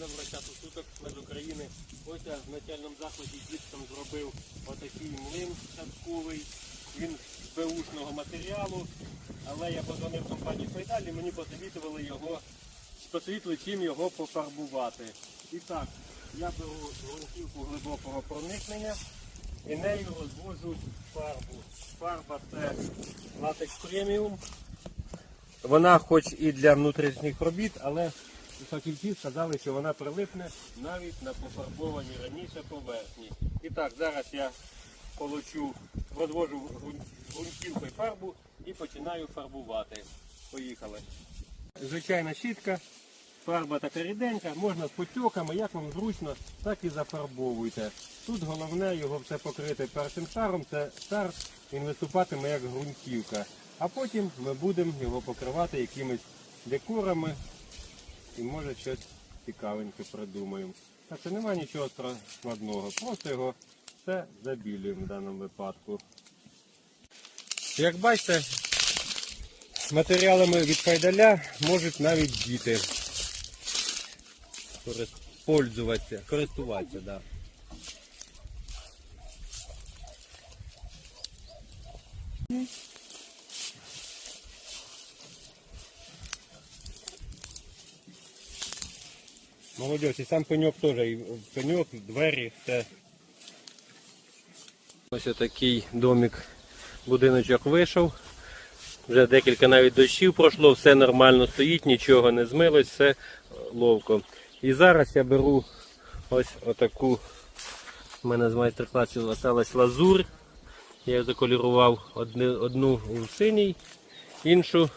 на врачату суток з України. Ось я в начальному закладі дід зробив отакий млин частковий. Він з беушного матеріалу. Але я позвонив компанії Файдалі, мені посовітували його, посовітували чим його пофарбувати. І так, я беру грунтівку глибокого проникнення і нею розвожу фарбу. Фарба це латекс преміум. Вона хоч і для внутрішніх робіт, але фахівці сказали, що вона прилипне навіть на пофарбовані раніше поверхні. І так, зараз я получу, розвожу грун- ґрунтівкою фарбу і починаю фарбувати. Поїхали. Звичайна щітка, фарба така ріденька, можна з потьоками, як вам зручно, так і зафарбовуйте. Тут головне його все покрити першим шаром, це шар, він виступатиме як ґрунтівка. А потім ми будемо його покривати якимись декорами і може щось цікавеньке придумаємо. Так що немає нічого складного, просто його все забілюємо в даному випадку. Як бачите, матеріалами від файдаля можуть навіть діти корис- пользуватися, користуватися. Да. Молодець, і сам пеньок теж, і пеньок, двері, все. Ось такий домик, будиночок вийшов. Вже декілька навіть дощів пройшло, все нормально стоїть, нічого не змилось, все ловко. І зараз я беру ось отаку, в мене з майстер-класів залишилась лазур. Я заколірував одну, у синій, іншу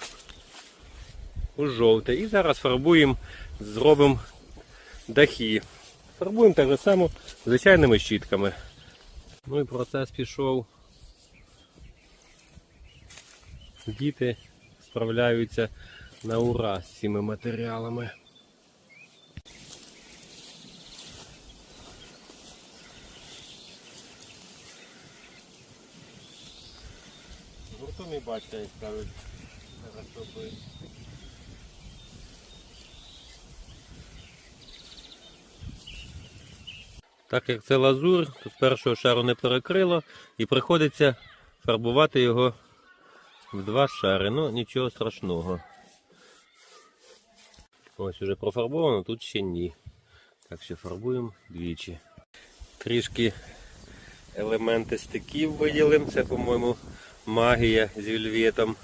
у жовтий. І зараз фарбуємо, зробимо дахи. Фарбуємо так само звичайними щітками. Ну і процес пішов. Діти справляються на ура з цими матеріалами. Гуртом і батька як кажуть. Зараз робити. Так як це лазур, то з першого шару не перекрило і приходиться фарбувати його в два шари. Ну, нічого страшного. Ось уже профарбовано, тут ще ні. Так що фарбуємо двічі. Трішки елементи стиків виділимо. Це, по-моєму, магія з вільветом.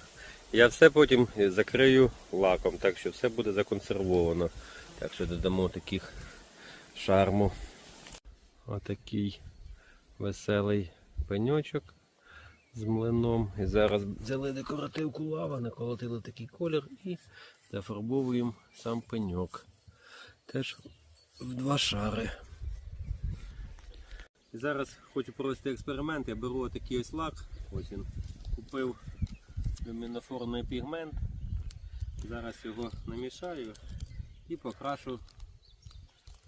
Я все потім закрию лаком, так що все буде законсервовано. Так що додамо таких шарму. Отакий веселий пеньочок з млином. І зараз взяли декоративку лава, наколотили такий колір і зафарбовуємо сам пеньок. Теж в два шари. І зараз хочу провести експеримент. Я беру отакий ось лак. Ось він. Купив люмінофорний пігмент. Зараз його намішаю і покрашу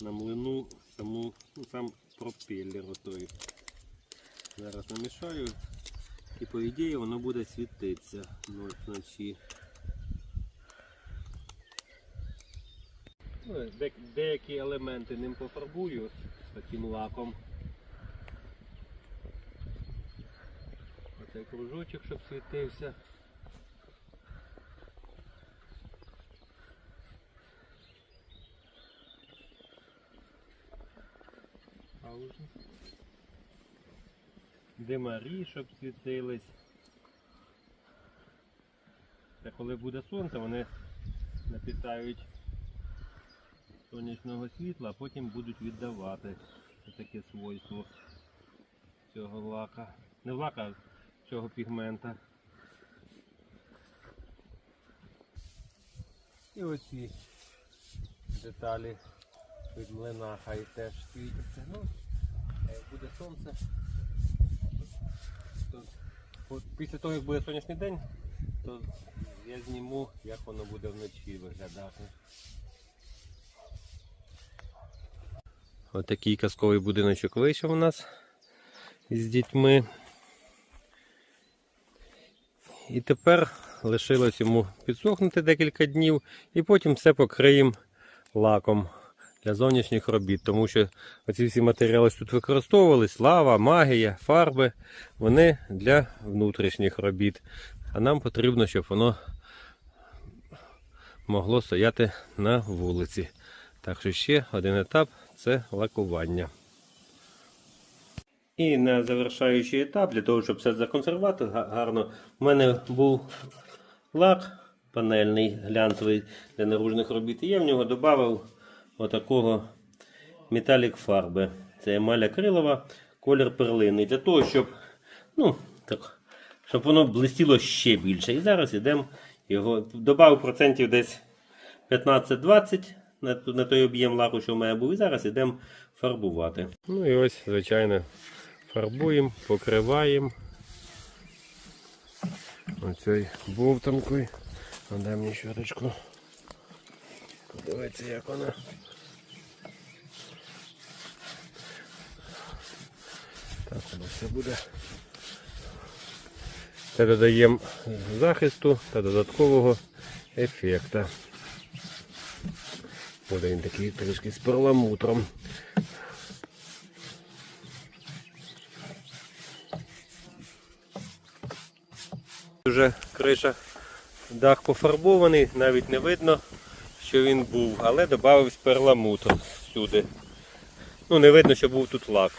на млину саму, ну, сам пропеллер отой. Зараз намішаю і по ідеї воно буде світитися вночі. Де- деякі елементи ним пофарбую таким лаком. Оцей кружочок, щоб світився. Паузу. Димарі, щоб світились. Та коли буде сонце, вони напітають сонячного світла, а потім будуть віддавати таке свойство цього лака. Не лака, а цього пігмента. І оці деталі від млина хай теж світяться. Ну, буде сонце, після того, як буде сонячний день, то я зніму, як воно буде вночі виглядати. Отакий казковий будиночок вийшов у нас з дітьми. І тепер лишилось йому підсохнути декілька днів і потім все покриємо лаком. Для зовнішніх робіт, тому що оці всі матеріали, що тут використовувались, лава, магія, фарби, вони для внутрішніх робіт. А нам потрібно, щоб воно могло стояти на вулиці. Так що ще один етап це лакування. І на завершаючий етап, для того, щоб все законсервувати гарно, у мене був лак панельний, глянцевий для наружних робіт. І я в нього додав отакого металік фарби. Це емаль акрилова, колір перлини. Для того, щоб, ну, так, щоб воно блистіло ще більше. І зараз йдемо його. Додав процентів десь 15-20 на, на той об'єм лаку, що в мене був. І зараз йдемо фарбувати. Ну і ось, звичайно, фарбуємо, покриваємо. Оцей бовтанкою. А дай мені щоточку. Подивіться, як вона. Воно все буде. Це додаємо захисту та додаткового ефекта. Буде він такий трішки з перламутром. Вже криша, дах пофарбований, навіть не видно, що він був, але додався перламутр всюди. Ну, не видно, що був тут лак.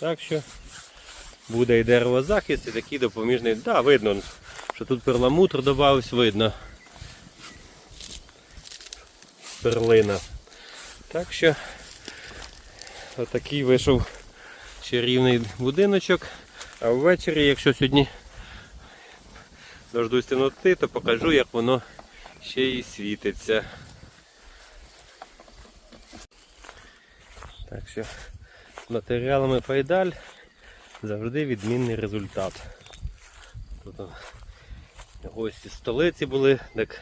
Так що буде і деревозахист, і такий допоміжний. Так, да, видно, що тут перламутр додався, видно. Перлина. Так що отакий вийшов чарівний будиночок. А ввечері, якщо сьогодні дождусь темноти, то покажу, як воно ще і світиться. Так що матеріалами Файдаль завжди відмінний результат. Тут гості столиці були, так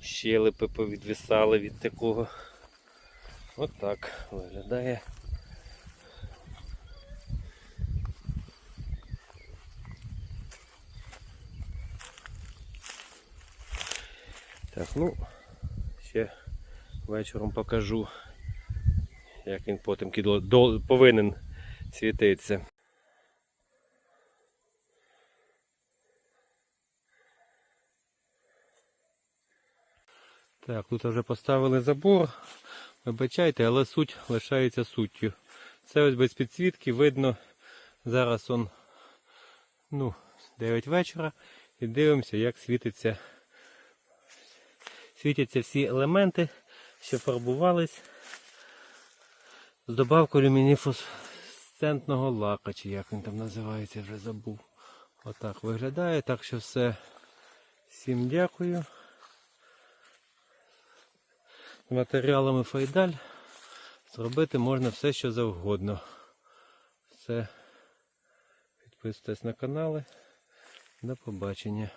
щелепи повідвисали від такого. Отак виглядає. Так, ну, ще вечором покажу, як він потім повинен світитися. Так, тут вже поставили забор. Вибачайте, але суть лишається суттю. Це ось без підсвітки видно. Зараз он ну, 9 вечора і дивимося, як світиться світяться всі елементи, що фарбувались з добавкою люмініфосцентного лака, чи як він там називається, вже забув. Отак виглядає. Так що все. Всім дякую. З матеріалами Файдаль зробити можна все, що завгодно. Все. Підписуйтесь на канали. До побачення.